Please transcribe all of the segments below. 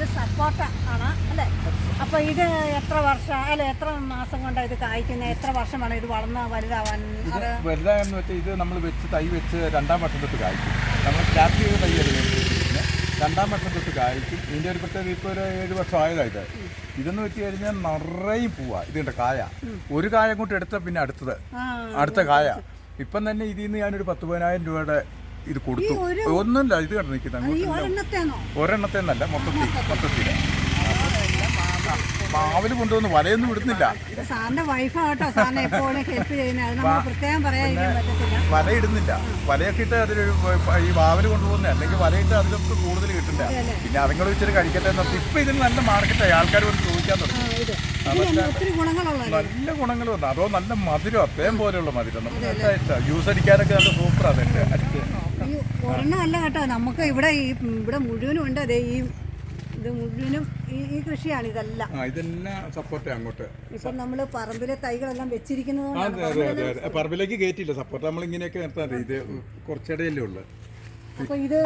ഇത് സപ്പോർട്ട ആണ് അല്ലേ? അപ്പൊ ഇത് എത്ര വർഷം അല്ലെ എത്ര മാസം കൊണ്ടാണ് ഇത് കായ്ക്കുന്നത് എത്ര വർഷമാണ് ഇത് വളർന്ന് വലുതാവാൻ? ഇത് വലുതായെന്ന് വെച്ചാൽ ഇത് നമ്മൾ വെച്ച് തൈ വെച്ച് രണ്ടാം വർഷം തൊട്ട് കായ്ക്കും. നമ്മൾ സ്റ്റാർട്ട് ചെയ്ത് തൈ എടുക്കുന്നത് രണ്ടാം വർഷം തൊട്ട് കായ്ക്കും. ഇതിന്റെ ഒരു പ്രത്യേകത ഇപ്പോൾ ഒരു ഏഴ് വർഷം ആയതായിട്ട്. ഇത് ഇതെന്ന് വെച്ച് കഴിഞ്ഞാൽ നിറയും പോവാ. ഇതിന്റെ കായ. ഒരു കായ കൊണ്ട് എടുത്താൽ പിന്നെ അടുത്തത്. അടുത്ത കായ. ഇപ്പം തന്നെ ഇതിൽ നിന്ന് ഞാനൊരു പത്ത് പതിനായിരം രൂപയുടെ ഇത് കൊടുത്തു. ഒന്നുമില്ല ഇത് കണ്ടു നിൽക്കുന്നത് ഒരെണ്ണത്തെ എന്നല്ല മൊത്തത്തിൽ മൊത്തത്തിൽ. മാവിൽ കൊണ്ടുവന്ന് വലയൊന്നും ഇടുന്നില്ല വലയിടുന്നില്ല വല ഇടുന്നില്ല വലയൊക്കെ ഇട്ട് അതിൽ ഈ വാവൽ കൊണ്ടുപോകുന്ന. അല്ലെങ്കിൽ വലയിട്ട് അതിലൊക്കെ കൂടുതൽ കിട്ടില്ല പിന്നെ അവങ്ങൾ വെച്ചിട്ട് കഴിക്കട്ടെ എന്നൊക്കെ ഇപ്പൊ ഇതിന് നല്ല മാർക്കറ്റായി ആൾക്കാർ വന്ന് ചോദിക്കാൻ തുടങ്ങി. നല്ല ഗുണങ്ങൾ വന്നു. അതോ നല്ല മധുരം അത്രയും പോലെയുള്ള മധുരം. നമുക്ക് ജ്യൂസ് അടിക്കാനൊക്കെ നല്ല സൂപ്പർ അതൊക്കെ. അടിച്ച് ഈ ഒരെണ്ണം അല്ല കേട്ടോ. നമുക്ക് ഇവിടെ ഈ ഇവിടെ മുഴുവനും ഉണ്ട് അതെ ഈ ഇത് മുഴുവനും ഈ ഈ കൃഷിയാണ് ഇതെല്ലാം. ആ ഇതെല്ലാം സപ്പോർട്ട് അങ്ങോട്ട്? ഇപ്പം നമ്മൾ പറമ്പിലെ തൈകളെല്ലാം വെച്ചിരിക്കുന്നത് അതെ അതെ അതെ അതെ. പറമ്പിലേക്ക് കയറ്റിയില്ല സപ്പോർട്ട് നമ്മൾ ഇങ്ങനെയൊക്കെ നിർത്താൻ ഇത് കുറച്ചിടയല്ലേ ഉള്ളു. അപ്പൊ ഇത്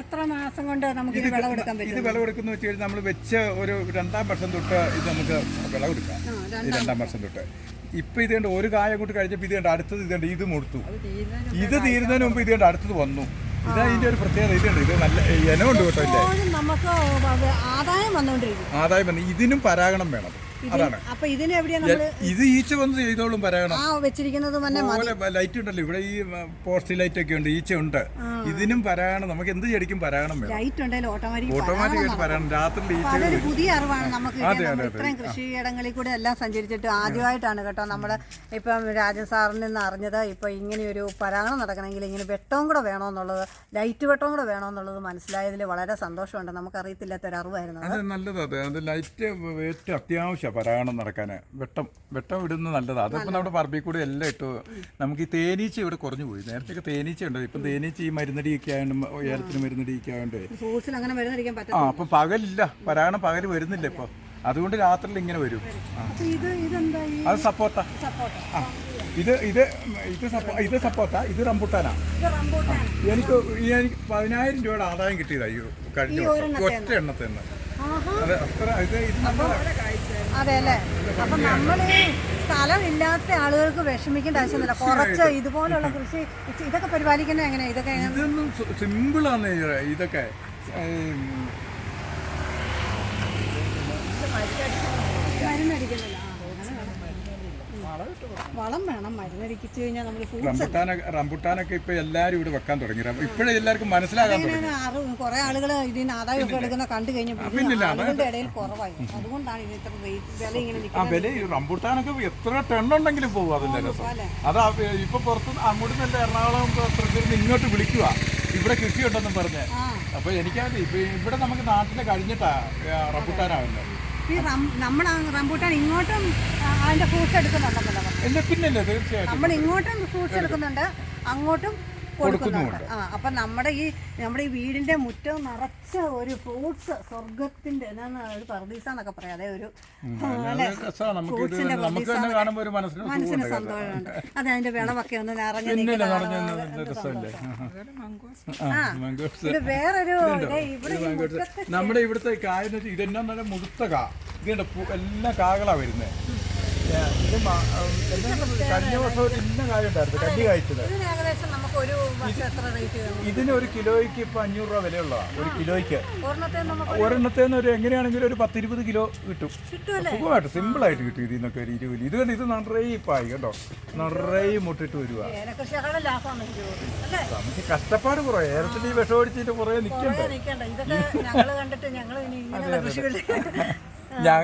എത്ര മാസം കൊണ്ട് നമുക്ക് ഇത് വിളവെടുക്കാൻ ഇത് പറ്റും? വിളവെടുക്കുന്ന വെച്ച് കഴിഞ്ഞാൽ നമ്മൾ വെച്ച ഒരു രണ്ടാം വർഷം തൊട്ട് ഇത് നമുക്ക് വിളവെടുക്കാം ആ, ഈ രണ്ടാം വർഷം തൊട്ട്. ഇപ്പൊ ഇത് കണ്ട് ഒരു കായ കൊണ്ട് കഴിഞ്ഞപ്പോൾ ഇത് കണ്ട് അടുത്തത് ഇത് കണ്ട് ഇത് മുടുത്തു. ഇത് തീരുന്നതിന് മുമ്പ് ഇത് കണ്ട് അടുത്തത് വന്നു. ഇതാ ഇതിന്റെ ഒരു പ്രത്യേകത ഇതുണ്ട് ഇത് നല്ല ഇനമുണ്ട് കേട്ടോ ഇല്ലേ നമുക്ക് ആദായം വന്നുകൊണ്ടിരിക്കും ആദായം വന്നു ഇതിനും പരാഗണം വേണം. അതാണ്. അപ്പൊ ഇതിന് എവിടെയാ നമ്മൾ ഇത് ഈച്ച വന്ന് ചെയ്തോളും പറയണം. ആ വെച്ചിരിക്കുന്നത് തന്നെ ലൈറ്റ് ഉണ്ടല്ലോ ഇവിടെ ഈ പോസ്റ്റ് ലൈറ്റ് ഒക്കെ ഉണ്ട് ഈച്ച ഉണ്ട്. ഇതിനും പരാഗണം നമുക്ക് എന്ത് ചെടിക്കും പരാഗണം വേണം. ലൈറ്റ് ഉണ്ടെങ്കിൽ ഓട്ടോമാറ്റിക് ഓട്ടോമാറ്റിക് ആയിട്ട് പരാഗണം രാത്രി ഈച്ച അതൊരു പുതിയ അറിവാണ് നമുക്ക് കിട്ടിയത്. നമ്മൾ ഇത്രയും കൃഷിയിടങ്ങളിൽ കൂടെ എല്ലാം സഞ്ചരിച്ചിട്ട് ആദ്യമായിട്ടാണ് കേട്ടോ നമ്മുടെ ഇപ്പം രാജൻ സാറിൽ നിന്ന് അറിഞ്ഞത്. ഇപ്പം ഇങ്ങനെയൊരു പരാഗണം നടക്കണമെങ്കിൽ ഇങ്ങനെ വെട്ടവും കൂടെ വേണമെന്നുള്ളത് ലൈറ്റ് വെട്ടവും കൂടെ വേണമെന്നുള്ളത് മനസ്സിലായതിൽ വളരെ സന്തോഷമുണ്ട്. നമുക്കറിയത്തില്ലാത്ത ഒരു അറിവായിരുന്നു അത്. നല്ലത് അത് അത് ലൈറ്റ് ഏറ്റവും അത്യാവശ്യമാണ് പരാഗണം നടക്കാൻ വെട്ടം വെട്ടം ഇടുന്നത് നല്ലതാണ് അതിപ്പോൾ നമ്മുടെ പറമ്പിൽ കൂടെ എല്ലാം ഇട്ടു. നമുക്ക് ഈ തേനീച്ച ഇവിടെ കുറഞ്ഞു പോയി. നേരത്തെ തേനീച്ച ഉണ്ടോ ഇപ്പം തേനീച്ച ഈ മരുന്നടിയൊക്കെ ആയതുകൊണ്ട് ഏലത്തിന് മരുന്നടിയൊക്കെ ആയതുകൊണ്ട് ആ അപ്പം പകലില്ല. പരാഗണം പകൽ വരുന്നില്ല ഇപ്പോൾ അതുകൊണ്ട് രാത്രിയിൽ ഇങ്ങനെ വരും. അത് സപ്പോർട്ട ഇത് ഇത് ഇത് സപ്പോ ഇത് സപ്പോർട്ട ഇത് റംബുട്ടാനാ. എനിക്ക് എനിക്ക് പതിനായിരം രൂപയുടെ ആദായം കിട്ടിയതായി കഴിഞ്ഞ ഒറ്റ എണ്ണത്തിൽ നിന്ന് അത് അല്ലേ? അപ്പൊ നമ്മൾ ഈ സ്ഥലം ഇല്ലാത്ത ആളുകൾക്ക് വിഷമിക്കേണ്ട ആവശ്യമൊന്നുമില്ല. കുറച്ച് ഇതുപോലുള്ള കൃഷി ഇതൊക്കെ പരിപാലിക്കുന്നത് എങ്ങനെയാ? ഇതൊക്കെ സിമ്പിൾ ഇതൊന്നും സിമ്പിളാണ് ഇതൊക്കെ. മരുന്നടിക്കുന്നില്ല. വളം വേണം മരുന്നടിക്കിച്ചു കഴിഞ്ഞാൽ നമ്മൾ റംബുട്ടാനൊക്കെ റംബുട്ടാനൊക്കെ ഇപ്പൊ എല്ലാരും ഇവിടെ വെക്കാൻ തുടങ്ങി. ഇപ്പോഴേ എല്ലാവർക്കും മനസ്സിലാകാൻ തുടങ്ങി. കുറെ ആളുകൾ ഇതിന് ആദായമൊക്കെ എടുക്കുന്ന കണ്ടു കഴിഞ്ഞപ്പോൾ ആളുകളുടെ ഇടയിൽ കുറവായി. അതുകൊണ്ടാണ് ഇത് ഇത്ര വില ഇങ്ങനെ വില റംബുട്ടാനൊക്കെ എത്ര ടണ്ണുണ്ടെങ്കിലും പോകും അതിന്റെ രസം. അതാ ഇപ്പൊ പുറത്ത് അങ്ങോട്ട് നല്ല എറണാകുളം തൃശ്ശൂരിൽ ഇങ്ങോട്ട് വിളിക്കുക ഇവിടെ കൃഷി ഉണ്ടെന്നും പറഞ്ഞ് അപ്പൊ എനിക്കത് ഇപ്പൊ ഇവിടെ നമുക്ക് നാട്ടിലെ കഴിഞ്ഞിട്ടാ ആ, റംബുട്ടാനാവുന്നത്. ഈ നമ്മൾ റംബൂട്ടാൻ ഇങ്ങോട്ടും ആ, അതിന്റെ ഫ്രൂട്ട്സ് എടുക്കുന്നുണ്ടെന്നുള്ളത്. നമ്മൾ ഇങ്ങോട്ടും ഫ്രൂട്ട്സ് എടുക്കുന്നുണ്ട് അങ്ങോട്ടും കൊടുക്കുന്നുണ്ട്. ആ അപ്പൊ നമ്മുടെ ഈ നമ്മുടെ ഈ വീടിന്റെ മുറ്റം നിറച്ച ഒരു ഫ്രൂട്ട്സ് സ്വർഗത്തിന്റെ എന്നാണ് ഒരു പർദീസ എന്നൊക്കെ പറയാം. അതെ ഒരു ഒരു മനസ്സിന് സന്തോഷമുണ്ട്. അതെ അതിന്റെ വിളവൊക്കെ ഒന്ന് നിറഞ്ഞു ഇത് വേറൊരു നമ്മുടെ ഇവിടുത്തെ കായ ഇതെന്നാ നല്ല മുഴുത്ത കാ. ഇതുണ്ട് എല്ലാ എല്ലാം കാകളാ വരുന്നത് ഇത് മ- എല്ലാം കഴിഞ്ഞ വർഷം ഒരു ഇന്ന കായ ഉണ്ടായിരുന്നു കല്ലി കായ്ച്ചത്. ഇതിന് ഒരു കിലോയ്ക്ക് ഇപ്പൊ അഞ്ഞൂറ് രൂപ വിലയുള്ളതാണ് ഒരു കിലോയ്ക്ക്. ഒരെണ്ണത്തേന്ന് ഒരു എങ്ങനെയാണെങ്കിലും ഒരു പത്തിരുപത് കിലോ കിട്ടും. സുഖമായിട്ട് സിമ്പിൾ ആയിട്ട് കിട്ടും ഇതിൽ നിന്നൊക്കെ ഒരു ഇരുപത് ഇത് കണ്ട് ഇത് നിറയെ പായി കേട്ടോ നിറയെ മുട്ടിട്ട് അല്ലേ? നമുക്ക് കഷ്ടപ്പാട് കുറേ ഏറെ ഈ വിഷം അടിച്ചിട്ട് കുറേ നിൽക്കണ്ടേ ഞാൻ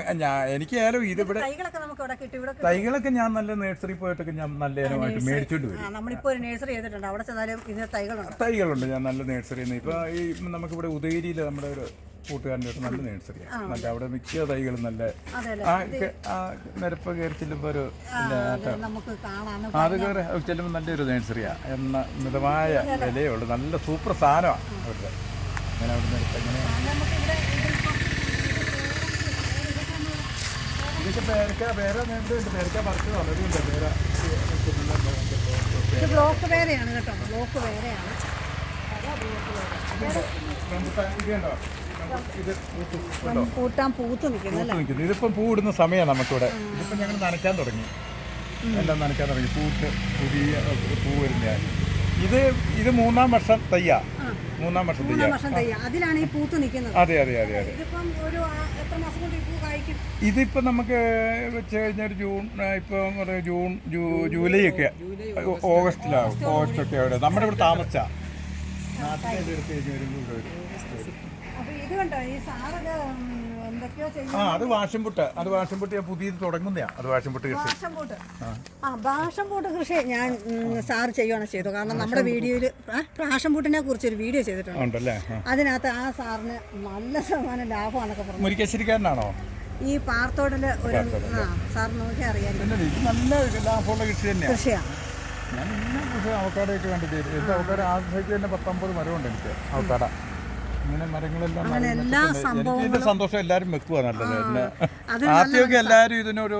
എനിക്ക് ഏലം ഇതിവിടെ തൈകളൊക്കെ നമുക്ക് ഇവിടെ തൈകളൊക്കെ ഞാൻ നല്ല നഴ്സറി പോയിട്ടൊക്കെ ഞാൻ നല്ല ഇനമായിട്ട് മേടിച്ചോണ്ട് വരും. നമ്മളിപ്പോ ഒരു നേഴ്സറി ചെയ്തിട്ടുണ്ട്. അവിടെ ചെന്നാലും ഇതിന് തൈകളുണ്ട്. തൈകളുണ്ട് ഞാൻ നല്ല നേഴ്സറി ഇപ്പൊ ഈ നമുക്കിവിടെ ഉദയഗിരിയിൽ നമ്മുടെ ഒരു കൂട്ടുകാരന്റെ അടുത്ത് നല്ല നഴ്സറിയാണ് നല്ല അവിടെ മിക്ക തൈകളും നല്ല ആ നിരപ്പ് കയറി ചെല്ലുമ്പോൾ ഒരു അത് കയറി ചെല്ലുമ്പോൾ നല്ലൊരു നഴ്സറിയാണ് എന്ന മിതമായ വിലയുള്ളൂ നല്ല സൂപ്പർ സാധനമാണ് അവരുടെ. അങ്ങനെ അവിടെ നിന്ന് എങ്ങനെ നമുക്ക് ഇവിടെ ഇതിലിപ്പം ഇതൊക്കെ പേരക്ക വേറെ നേരത്തെ പേരക്ക പറിച്ചത് വളരെയുണ്ട് പേര ഇത് ബ്ലോക്ക് വേറെയാണ് കേട്ടോ. ബ്ലോക്ക് കണ്ടോ? കൂട്ടാൻ പൂത്ത് നിൽക്കുന്നു ഇതിപ്പം പൂ ഇടുന്ന സമയമാണ് നമുക്കിവിടെ. ഇതിപ്പം ഞങ്ങൾ നനയ്ക്കാൻ തുടങ്ങി. എല്ലാം നനയ്ക്കാൻ തുടങ്ങി. പൂത്ത് പുതിയ പൂ വരുന്ന ഇത് ഇത് മൂന്നാം വർഷം തയ്യാ. മൂന്നാം വർഷം തയ്യാ. അതിലാണ് ഈ പൂത്ത് നിൽക്കുന്നത്. അതെ അതെ അതെ അതെ. ഇതിപ്പോൾ നമുക്ക് വെച്ച് കഴിഞ്ഞാൽ ജൂൺ ഇപ്പം ജൂൺ ജൂലൈ ഒക്കെ ഓഗസ്റ്റിലാവും. ഓഗസ്റ്റ് ഒക്കെ അവിടെ നമ്മുടെ ഇവിടെ താമസ നാട്ടിലെ അടുത്ത് കഴിഞ്ഞ് വരുമ്പോൾ ഇത് കണ്ടോ ഈ ചെയ്യും ആ അത് വാശംപുട്ട്. അത് വാശംപുട്ട് ഞാൻ പുതിയത് തുടങ്ങുന്നതാണ് അത് വാശംപുട്ട് കൃഷി. ഭാഷം പൂട്ട് ആ ഭാഷം പൂട്ട് കൃഷി ഞാൻ സാർ ചെയ്യുവാണ് ചെയ്തു കാരണം നമ്മുടെ വീഡിയോയിൽ ഭാഷം പൂട്ടിനെ കുറിച്ച് ഒരു വീഡിയോ ചെയ്തിട്ടുണ്ട്. ഉണ്ടല്ലേ? ആ. അതിനകത്ത് ആ സാറിന് നല്ല ശതമാനം ലാഭമാണൊക്കെ പറഞ്ഞു. മുരിക്കശ്ശേരിക്കാരനാണോ? ഈ പാർത്തോടിൽ ഒരു ആ സാർ നോക്കി അറിയാം പിന്നെ ഇത് നല്ല ലാഭമുള്ള കൃഷി തന്നെയാണ് കൃഷിയാണ് ഞാൻ ഇന്ന കൃഷി അവക്കാടൊക്കെ കണ്ടിട്ട് എന്റെ അവക്കാട് ആദ്യത്തേക്ക് തന്നെ പത്തൊമ്പത് മരമുണ്ട് എനിക്ക് അവക്കാട. ഇങ്ങനെ മരങ്ങളെല്ലാം അങ്ങനെ എല്ലാ സംഭവങ്ങളും സന്തോഷം എല്ലാവരും വെക്കുക നല്ലത്. ആദ്യമൊക്കെ എല്ലാവരും ഇതിനൊരു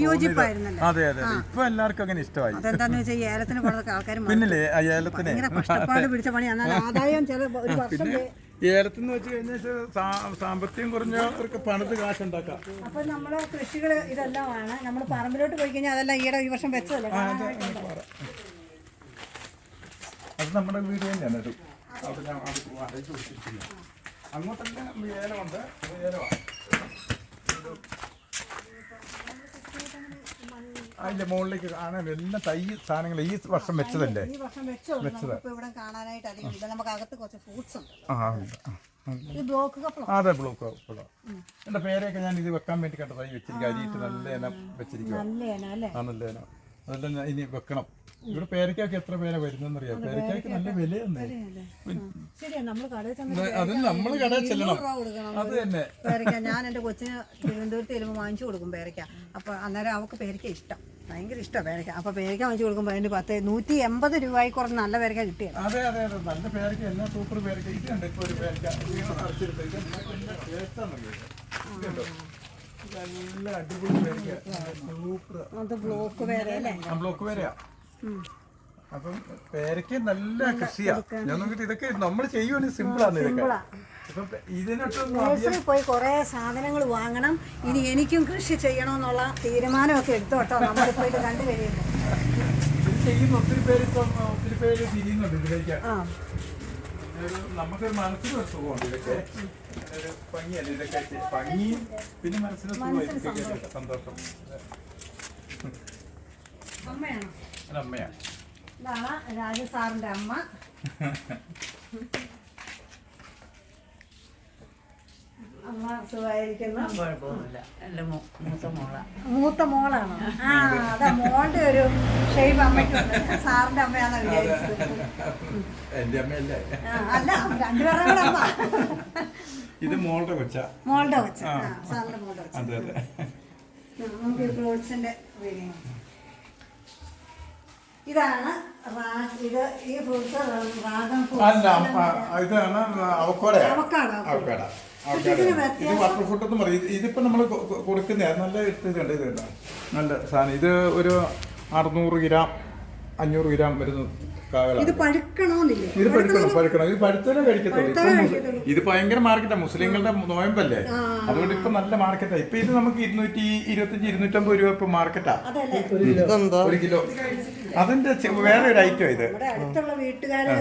വിയോജിപ്പായിരുന്നല്ലോ. അതെ അതെ ഇപ്പൊ എല്ലാവർക്കും അങ്ങനെ ഇഷ്ടമായി. അതെന്താന്ന് വെച്ചാൽ ഏലത്തിന് പണിതൊക്കെ ആൾക്കാർ പിന്നില്ലേ ഏലത്തിന്? കഷ്ടപ്പാട് പിടിച്ച പണി എന്നാൽ ആദായം ചില ഒരു വർഷം പിന്നെ ഏലത്തിന് വെച്ച് കഴിഞ്ഞാൽ സാമ്പത്തികം കുറഞ്ഞവർക്ക് പണിത് കാശുണ്ടാക്കാം. അപ്പൊ നമ്മൾ കൃഷികൾ ഇതെല്ലാമാണ്. നമ്മൾ പറമ്പിലോട്ട് പോയി കഴിഞ്ഞാൽ അതെല്ലാം ഈയിടെ ഈ വർഷം വെച്ചതല്ലേ? അത് നമ്മുടെ വീട് തന്നെയാണ് അത്. അവിടെ അങ്ങോട്ടെല്ലാം ഏലമുണ്ട്. ഏലമാണ്. അതിന്റെ മുകളിലേക്ക് കാണാൻ എല്ലാ തൈ സാധനങ്ങൾ ഈ വർഷം വെച്ചതല്ലേ? ബ്ലോക്ക് കപ്പളം ആ, അതെ ബ്ലോക്ക് എന്റെ പേരെയൊക്കെ ഞാൻ ഇത് വെക്കാൻ വേണ്ടി കണ്ട തൈ വെച്ചിരിക്കും അരിയിട്ട് നല്ല ഇനം വെച്ചിരിക്കും നല്ല ഇനം. അതെല്ലാം ഞാൻ ഇനി വെക്കണം. ഇവിടെ പേരയ്ക്കൊക്കെ എത്ര പേരാ വരുന്നറിയാം പേരയ്ക്കൊക്കെ നല്ല വിലയൊന്നും. അത് നമ്മൾ കടയിൽ ചെല്ലണം. അത് തന്നെ. പേരയ്ക്ക ഞാൻ എന്റെ കൊച്ചിന് തിരുവനന്തപുരത്ത് ചെല്ലുമ്പോൾ വാങ്ങിച്ചു കൊടുക്കും പേരയ്ക്ക. അപ്പോൾ അന്നേരം അവക്ക് പേരയ്ക്ക ഇഷ്ടം. ഭയങ്കര ഇഷ്ടം പേരയ്ക്ക. അപ്പോൾ പേരയ്ക്ക വാങ്ങിച്ചു കൊടുക്കുമ്പോൾ അതിന് പത്ത് നൂറ്റി എൺപത് രൂപയ്ക്ക് കുറച്ച് നല്ല പേരയ്ക്ക കിട്ടിയത്. അതെ അതെ അതെ. നല്ല പേരയ്ക്ക എല്ലാ സൂപ്പർ പേരയ്ക്ക. ഇത് കണ്ടോ ഒരു പേരയ്ക്ക. നല്ല അടിപൊളി പേരയ്ക്ക. ബ്ലോക്ക് ബ്ലോക്ക് പേരയാ അപ്പം പേരയ്ക്ക് നല്ല കൃഷിയാ. ഞാൻ നോക്കിട്ട് ഇതൊക്കെ നമ്മൾ ചെയ്യുവാണെങ്കിൽ സിമ്പിൾ ആണ് ഇതൊക്കെ. പോയി കുറേ സാധനങ്ങൾ വാങ്ങണം. ഇനി എനിക്കും കൃഷി ചെയ്യണമെന്നുള്ള തീരുമാനമൊക്കെ എടുത്തോട്ടോ കേട്ടോ. നമ്മളിപ്പോൾ ഇത് കണ്ടു ചെയ്യുന്ന ഒത്തിരി പേര് ഇപ്പം ഒത്തിരി പേര് തിരിയുന്നുണ്ട് ഇതിലേക്ക്. നമുക്കൊരു മനസ്സിന് ഒരു സുഖമുണ്ട്. ഇതൊക്കെ ഒരു ഭംഗിയല്ല? ഇതൊക്കെ ഭംഗിയും പിന്നെ മനസ്സിന് സുഖമായിരിക്കും സന്തോഷം. അമ്മയാണ് അമ്മയാണ് ഇതാണ് രാജു സാറിന്റെ അമ്മ. അമ്മ സുഖമായിരിക്കുന്നു. കുഴപ്പമൊന്നുമില്ല. എന്റെ മൂ- മൂത്ത മോളാ. മൂത്ത മോളാണോ? ആ. അതാ മോളുടെ ഒരു ഷേപ്പ് അമ്മയ്ക്കുണ്ട്. സാറിന്റെ അമ്മയാണെന്ന് വിചാരിച്ചത്. എന്റെ അമ്മയല്ലേ? ആ, അല്ല രണ്ടുപേരുടെ കൂടെ അമ്മ. ഇത് മോളുടെ കൊച്ചാ. മോളുടെ കൊച്ച. ആ. സാറിന്റെ മോളുടെ വെച്ച് അതെ അതെ. നമുക്ക് ഈ ഫ്രൂട്ട്സിന്റെ വീഡിയോ. ഇതാണ് റാ- ഇത് ഈ ഫ്രൂട്ട്സ് റാഗം അല്ല ഇതാണ് അവക്കോടയാ. Avocado avocado. ഇതിന് ഇത് എന്ന് പറയും. ഇത് ഇതിപ്പോ നമ്മൾ കൊടുക്കുന്ന. നല്ല ഇത് കണ്ട് കണ്ടോ? നല്ല സാധനം. ഇത് ഒരു അറുന്നൂറ് ഗ്രാം അഞ്ഞൂറ് ഗ്രാം വരുന്ന ഇത് പഴുക്കണമെന്നില്ലേ ഇത് പഴുക്കണം പഴുക്കണം? ഇത് പഴുത്തല്ലേ കഴിക്കത്തുള്ളൂ. ഇത് ഭയങ്കര മാർക്കറ്റാ. മുസ്ലിങ്ങളുടെ നോയമ്പല്ലേ? അതുകൊണ്ട് ഇപ്പൊ നല്ല മാർക്കറ്റാ. ഇപ്പൊ ഇത് നമുക്ക് ഇരുന്നൂറ്റി ഇരുപത്തഞ്ച് ഇരുന്നൂറ്റമ്പത് രൂപ ഇപ്പൊ മാർക്കറ്റാ. അതല്ലേ? ഒരു കിലോ. അതിന്റെ വേറെ ഒരു ഐറ്റം ഇത്. അടുത്തുള്ള വീട്ടുകാര്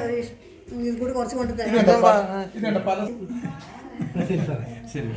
കൂടി കുറച്ച് കൊണ്ട് തരാം ശരി.